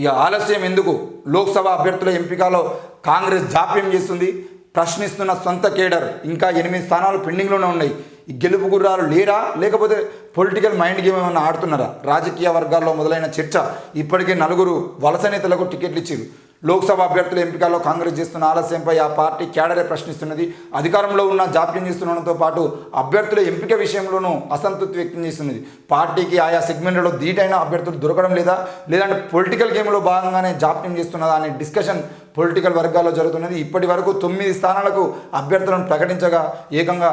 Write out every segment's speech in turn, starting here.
ఇక ఆలస్యం ఎందుకు? లోక్సభ అభ్యర్థుల ఎంపికలో కాంగ్రెస్ జాప్యం చేస్తుంది. ప్రశ్నిస్తున్న సొంత కేడర్ ఇంకా ఎనిమిది స్థానాలు పెండింగ్లోనే ఉన్నాయి. ఈ గెలుపు గుర్రాలు లేరా? లేకపోతే పొలిటికల్ మైండ్ గేమ్ ఏమైనా ఆడుతున్నారా? రాజకీయ వర్గాల్లో మొదలైన చర్చ ఇప్పటికే నలుగురు వలస నేతలకు టికెట్లు ఇచ్చారు. లోక్సభ అభ్యర్థుల ఎంపికలో కాంగ్రెస్ చేస్తున్న ఆలస్యంపై ఆ పార్టీ కేడరే ప్రశ్నిస్తున్నది. అధికారంలో ఉన్న జాప్యం చేస్తుండడంతో పాటు అభ్యర్థుల ఎంపిక విషయంలోనూ అసంతృప్తి వ్యక్తం చేస్తున్నది. పార్టీకి ఆయా సెగ్మెంట్లలో ధీటైన అభ్యర్థులు దొరకడం లేదా లేదంటే పొలిటికల్ గేమ్లో భాగంగానే జాప్యం చేస్తున్నదా అనే డిస్కషన్ పొలిటికల్ వర్గాల్లో జరుగుతున్నది. ఇప్పటి వరకు తొమ్మిది స్థానాలకు అభ్యర్థులను ప్రకటించగా ఏకంగా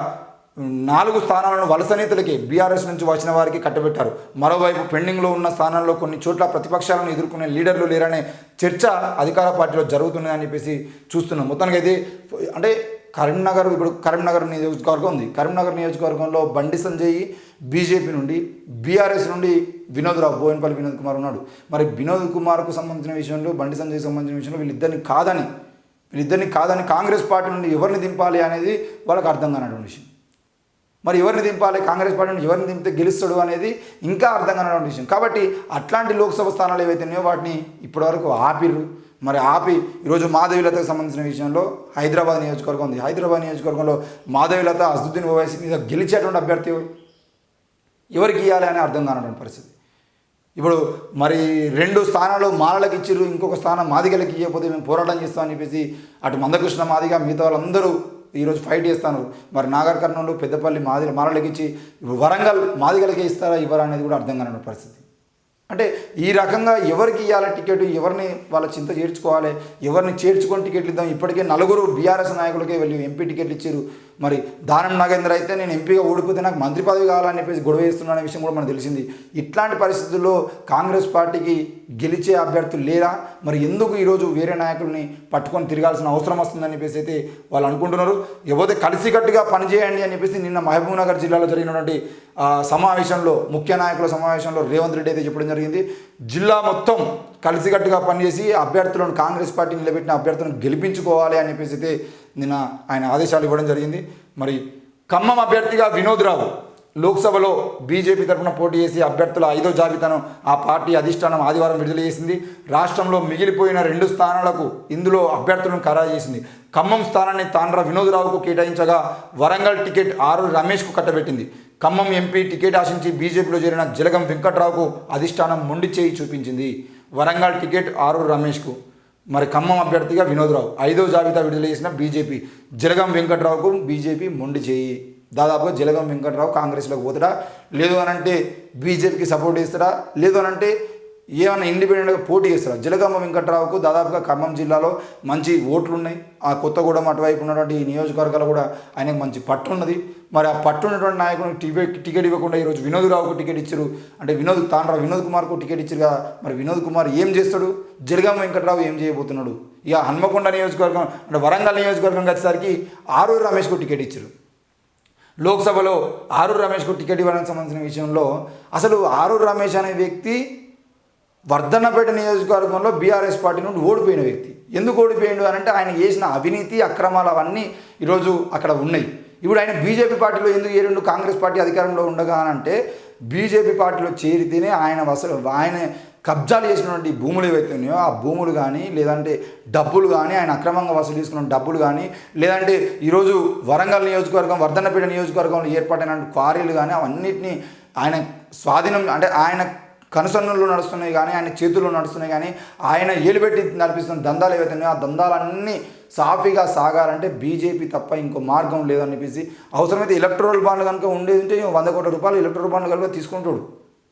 నాలుగు స్థానాలను వలస నేతలకి బీఆర్ఎస్ నుంచి వచ్చిన వారికి కట్టబెట్టారు. మరోవైపు పెండింగ్లో ఉన్న స్థానాల్లో కొన్ని చోట్ల ప్రతిపక్షాలను ఎదుర్కొనే లీడర్లు లేరనే చర్చ అధికార పార్టీలో జరుగుతుందని చెప్పేసి చూస్తున్నాం. మొత్తానికి అయితే అంటే కరీంనగర్ ఇప్పుడు కరీంనగర్ నియోజకవర్గం ఉంది. కరీంనగర్ నియోజకవర్గంలో బండి సంజయ్ బీజేపీ నుండి బీఆర్ఎస్ నుండి వినోద్ రావు బోయినపల్లి వినోద్ కుమార్ ఉన్నాడు. మరి వినోద్ కుమార్కు సంబంధించిన విషయంలో బండి సంజయ్ సంబంధించిన విషయంలో వీళ్ళిద్దరిని కాదని వీళ్ళిద్దరిని కాదని కాంగ్రెస్ పార్టీ నుండి ఎవరిని దింపాలి అనేది వాళ్ళకి అర్థం కానటువంటి విషయం. మరి ఎవరిని దింపాలి? కాంగ్రెస్ పార్టీ ఎవరిని దింపితే గెలుస్తాడు అనేది ఇంకా అర్థం కానటువంటి విషయం. కాబట్టి అట్లాంటి లోక్సభ స్థానాలు ఏవైతే ఉన్నాయో వాటిని ఇప్పటివరకు ఆపిర్రు. మరి ఆపి ఈరోజు మాధవీలతకు సంబంధించిన విషయంలో హైదరాబాద్ నియోజకవర్గం ఉంది. హైదరాబాద్ నియోజకవర్గంలో మాధవీలత అసదుద్దీన్ ఓవైసీ మీద గెలిచేటువంటి అభ్యర్థి ఎవరికి ఇవ్వాలి అని అర్థం కానటువంటి పరిస్థితి. ఇప్పుడు మరి రెండు స్థానాలు మాలలకు ఇచ్చిర్రు ఇంకొక స్థానం మాదిగలకి ఇవ్వకపోతే మేము పోరాటం చేస్తామని చెప్పేసి అటు మందకృష్ణ మాదిగ మిగతా వాళ్ళందరూ ఈరోజు ఫైట్ చేస్తాను. మరి నాగర్ కర్నూలు పెద్దపల్లి మాదిగ మరలకిచ్చి వరంగల్ మాదిగలకి ఇస్తారా ఇవ్వరా అనేది కూడా అర్థం కాని పరిస్థితి. అంటే ఈ రకంగా ఎవరికి ఇవ్వాలి టికెట్ ఎవరిని వాళ్ళ చింత చేర్చుకోవాలి ఎవరిని చేర్చుకొని టికెట్లు ఇద్దాం ఇప్పటికే నలుగురు బీఆర్ఎస్ నాయకులకే వెళ్ళి ఎంపీ టికెట్లు ఇచ్చారు. మరి దానం నాగేంద్ర అయితే నేను ఎంపీగా ఓడిపోతే నాకు మంత్రి పదవి కావాలని చెప్పేసి గొడవ చేస్తున్నాను విషయం కూడా మనకు తెలిసింది. ఇట్లాంటి పరిస్థితుల్లో కాంగ్రెస్ పార్టీకి గెలిచే అభ్యర్థులు లేరా? మరి ఎందుకు ఈరోజు వేరే నాయకుల్ని పట్టుకొని తిరగాల్సిన అవసరం వస్తుందని చెప్పేసి అయితే వాళ్ళు అనుకుంటున్నారు. ఎవరైతే కలిసికట్టుగా పనిచేయండి అని చెప్పేసి నిన్న మహబూబ్ నగర్ జిల్లాలో జరిగినటువంటి సమావేశంలో ముఖ్య నాయకుల సమావేశంలో రేవంత్ రెడ్డి అయితే చెప్పడం జరిగింది. జిల్లా మొత్తం కలిసికట్టుగా పనిచేసి అభ్యర్థులను కాంగ్రెస్ పార్టీ నిలబెట్టిన అభ్యర్థులను గెలిపించుకోవాలి అని చెప్పేసి అయితే నిన్న ఆయన ఆదేశాలు ఇవ్వడం జరిగింది. మరి ఖమ్మం అభ్యర్థిగా వినోద్ రావు లోక్సభలో బీజేపీ తరఫున పోటీ చేసి అభ్యర్థుల ఐదో జాబితాను ఆ పార్టీ అధిష్టానం ఆదివారం విడుదల చేసింది. రాష్ట్రంలో మిగిలిపోయిన రెండు స్థానాలకు ఇందులో అభ్యర్థులను ఖరారు చేసింది. ఖమ్మం స్థానాన్ని తాండ్ర వినోద్ రావుకు కేటాయించగా వరంగల్ టికెట్ ఆరు రమేష్కు కట్టబెట్టింది. ఖమ్మం ఎంపీ టికెట్ ఆశించి బీజేపీలో చేరిన జలగం వెంకట్రావుకు అధిష్టానం మొండి చేయి చూపించింది. వరంగల్ టికెట్ ఆరు రమేష్కు మరి ఖమ్మం అభ్యర్థిగా వినోద్రావు. ఐదో జాబితా విడుదల చేసిన బీజేపీ జలగం వెంకట్రావుకు బీజేపీ మొండి చేయి. దాదాపుగా జలగం వెంకట్రావు కాంగ్రెస్లోకి పోతాడా? లేదు అనంటే బీజేపీకి సపోర్ట్ చేస్తాడా? లేదు అనంటే ఏమైనా ఇండిపెండెంట్గా పోటీ చేస్తారు? జలగమ్మ వెంకట్రావుకు దాదాపుగా ఖమ్మం జిల్లాలో మంచి ఓట్లు ఉన్నాయి. ఆ కొత్తగూడెం అటువైపు ఉన్నటువంటి ఈ నియోజకవర్గాలు కూడా ఆయనకు మంచి పట్టు ఉన్నది. మరి ఆ పట్టు ఉన్నటువంటి నాయకుడు టికెట్ టికెట్ ఇవ్వకుండా ఈరోజు వినోద్రావుకు టికెట్ ఇచ్చారు. అంటే వినోద్ తాండ్రా వినోద్ కుమార్కు టికెట్ ఇచ్చారు కదా. మరి వినోద్ కుమార్ ఏం చేస్తాడు? జలగమ్మ వెంకట్రావు ఏం చేయబోతున్నాడు? ఇక హన్మకొండ నియోజకవర్గం అంటే వరంగల్ నియోజకవర్గం వచ్చేసరికి ఆరూరు రమేష్కు టికెట్ ఇచ్చారు. లోక్సభలో ఆరూరు రమేష్కు టికెట్ ఇవ్వడానికి సంబంధించిన విషయంలో అసలు ఆరూరు రమేష్ అనే వ్యక్తి వర్ధన్నపేట నియోజకవర్గంలో బీఆర్ఎస్ పార్టీ నుండి ఓడిపోయిన వ్యక్తి. ఎందుకు ఓడిపోయిండు అని అంటే ఆయన చేసిన అవినీతి అక్రమాలు అవన్నీ ఈరోజు అక్కడ ఉన్నాయి. ఇప్పుడు ఆయన బీజేపీ పార్టీలో ఎందుకు చేరిండు కాంగ్రెస్ పార్టీ అధికారంలో ఉండగా అంటే బీజేపీ పార్టీలో చేరితేనే ఆయన అసలు ఆయన కబ్జాలు చేసినటువంటి భూములు ఏవైతే ఉన్నాయో ఆ భూములు కానీ లేదంటే డబ్బులు కానీ ఆయన అక్రమంగా వసూలు చేసుకున్న డబ్బులు కానీ లేదంటే ఈరోజు వరంగల్ నియోజకవర్గం వర్ధన్నపేట నియోజకవర్గంలో ఏర్పాటైన క్వారీలు కానీ అవన్నిటిని ఆయన స్వాధీనం అంటే ఆయన కనుసన్నులు నడుస్తున్నాయి కానీ ఆయన చేతుల్లో నడుస్తున్నాయి కానీ ఆయన ఏలుబెట్టి నడిపిస్తున్న దందాలు ఏవైతే ఉన్నాయో ఆ దందాలన్నీ సాఫీగా సాగాలంటే బీజేపీ తప్ప ఇంకో మార్గం లేదని అవసరమైతే ఎలక్ట్రల్ బాండ్లు కనుక ఉండేది ఉంటే వంద కోట్ల రూపాయలు ఎలక్ట్రల్ బాండ్లు కనుక తీసుకుంటాడు.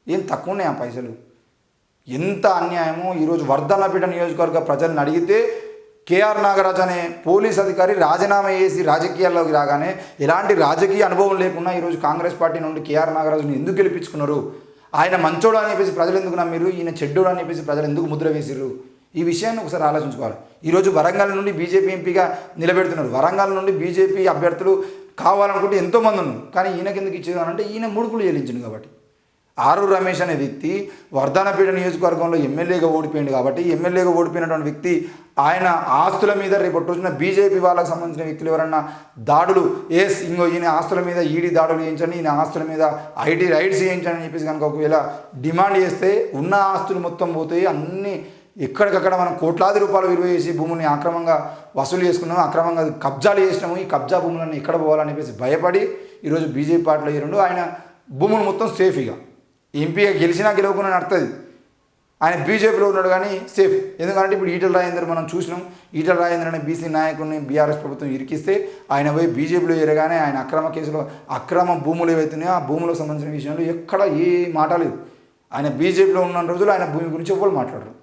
ఏం తక్కువ ఉన్నాయి ఆ పైసలు? ఎంత అన్యాయమో? ఈరోజు వర్ధనపీఠ నియోజకవర్గ ప్రజలను అడిగితే కేఆర్ నాగరాజ్ అనే పోలీస్ అధికారి రాజీనామా చేసి రాజకీయాల్లోకి రాగానే ఎలాంటి రాజకీయ అనుభవం లేకుండా ఈరోజు కాంగ్రెస్ పార్టీ నుండి కేఆర్ నాగరాజుని ఎందుకు గెలిపించుకున్నారు? ఆయన మంచోడు అని చెప్పేసి ప్రజలు ఎందుకు నమ్మిరు ఈయన చెడ్డోడు అని చెప్పేసి ప్రజలు ఎందుకు ముద్ర వేసిర్రు? ఈ విషయాన్ని ఒకసారి ఆలోచించుకోవాలి. ఈరోజు వరంగల్ నుండి బీజేపీ ఎంపీగా నిలబెడుతున్నారు. వరంగల్ నుండి బీజేపీ అభ్యర్థులు కావాలనుకుంటే ఎంతోమంది ఉన్నారు. కానీ ఈయనకెందుకు ఎందుకు అని అంటే ఈయన ముడుపులు చెల్లించింది కాబట్టి. ఆరు రమేష్ అనే వ్యక్తి వర్ధనపేట నియోజకవర్గంలో ఎమ్మెల్యేగా ఓడిపోయింది కాబట్టి ఎమ్మెల్యేగా ఓడిపోయినటువంటి వ్యక్తి ఆయన ఆస్తుల మీద రేపటి రోజున బీజేపీ వాళ్ళకి సంబంధించిన వ్యక్తులు ఎవరన్నా దాడులు ఎస్ ఇంకో ఈయన ఆస్తుల మీద ఈడీ దాడులు చేయించండి ఈయన ఆస్తుల మీద ఐటీ రైడ్స్ చేయించండి అని చెప్పేసి కనుక ఒకవేళ డిమాండ్ చేస్తే ఉన్న ఆస్తులు మొత్తం పోతాయి అన్ని ఎక్కడికక్కడ మనం కోట్లాది రూపాయలు విలువ చేసి భూముల్ని అక్రమంగా వసూలు చేసుకున్నాము అక్రమంగా కబ్జాలు చేసినాము ఈ కబ్జా భూములన్నీ ఎక్కడ పోవాలని చెప్పేసి భయపడి ఈరోజు బీజేపీ పార్టీలో చేరండు. ఆయన భూములు మొత్తం సేఫ్ ఇక. ఎంపీగా గెలిచినా గెలవకుండా నడుతుంది. ఆయన బీజేపీలో ఉన్నాడు కానీ సేఫ్. ఎందుకంటే ఇప్పుడు ఈటల రాజేందర్ మనం చూసినాం. ఈటల రాజేందర్ అనే బీసీ నాయకుడిని బీఆర్ఎస్ ప్రభుత్వం ఇరికిస్తే ఆయన పోయి బీజేపీలో ఎరగానే ఆయన అక్రమ కేసులో అక్రమ భూములు ఏవైతున్నాయో ఆ భూములకు సంబంధించిన విషయంలో ఎక్కడ ఏ మాట లేదు. ఆయన బీజేపీలో ఉన్న రోజులు ఆయన భూమి గురించి ఎవ్వరు మాట్లాడరు.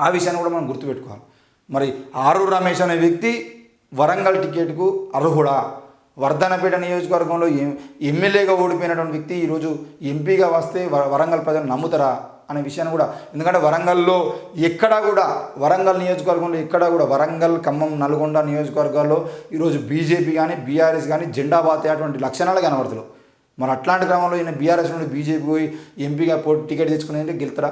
ఆ విషయాన్ని కూడా మనం గుర్తుపెట్టుకోవాలి. మరి ఆరు రమేష్ అనే వ్యక్తి వరంగల్ టికెట్కు అర్హుడా? వర్ధనపేట నియోజకవర్గంలో ఎం ఎమ్మెల్యేగా ఓడిపోయినటువంటి వ్యక్తి ఈరోజు ఎంపీగా వస్తే వరంగల్ ప్రజలు నమ్ముతారా అనే విషయాన్ని కూడా ఎందుకంటే వరంగల్లో ఎక్కడా కూడా వరంగల్ నియోజకవర్గంలో ఎక్కడా కూడా వరంగల్ ఖమ్మం నల్గొండ నియోజకవర్గాల్లో ఈరోజు బీజేపీ కానీ బీఆర్ఎస్ కానీ జెండా బాతే అటువంటి లక్షణాలు కనబడతారు మరి అట్లాంటి క్రమంలో ఈయన బీఆర్ఎస్ నుండి బీజేపీ పోయి ఎంపీగా పోటీ టికెట్ తెచ్చుకునేది గెలుతారా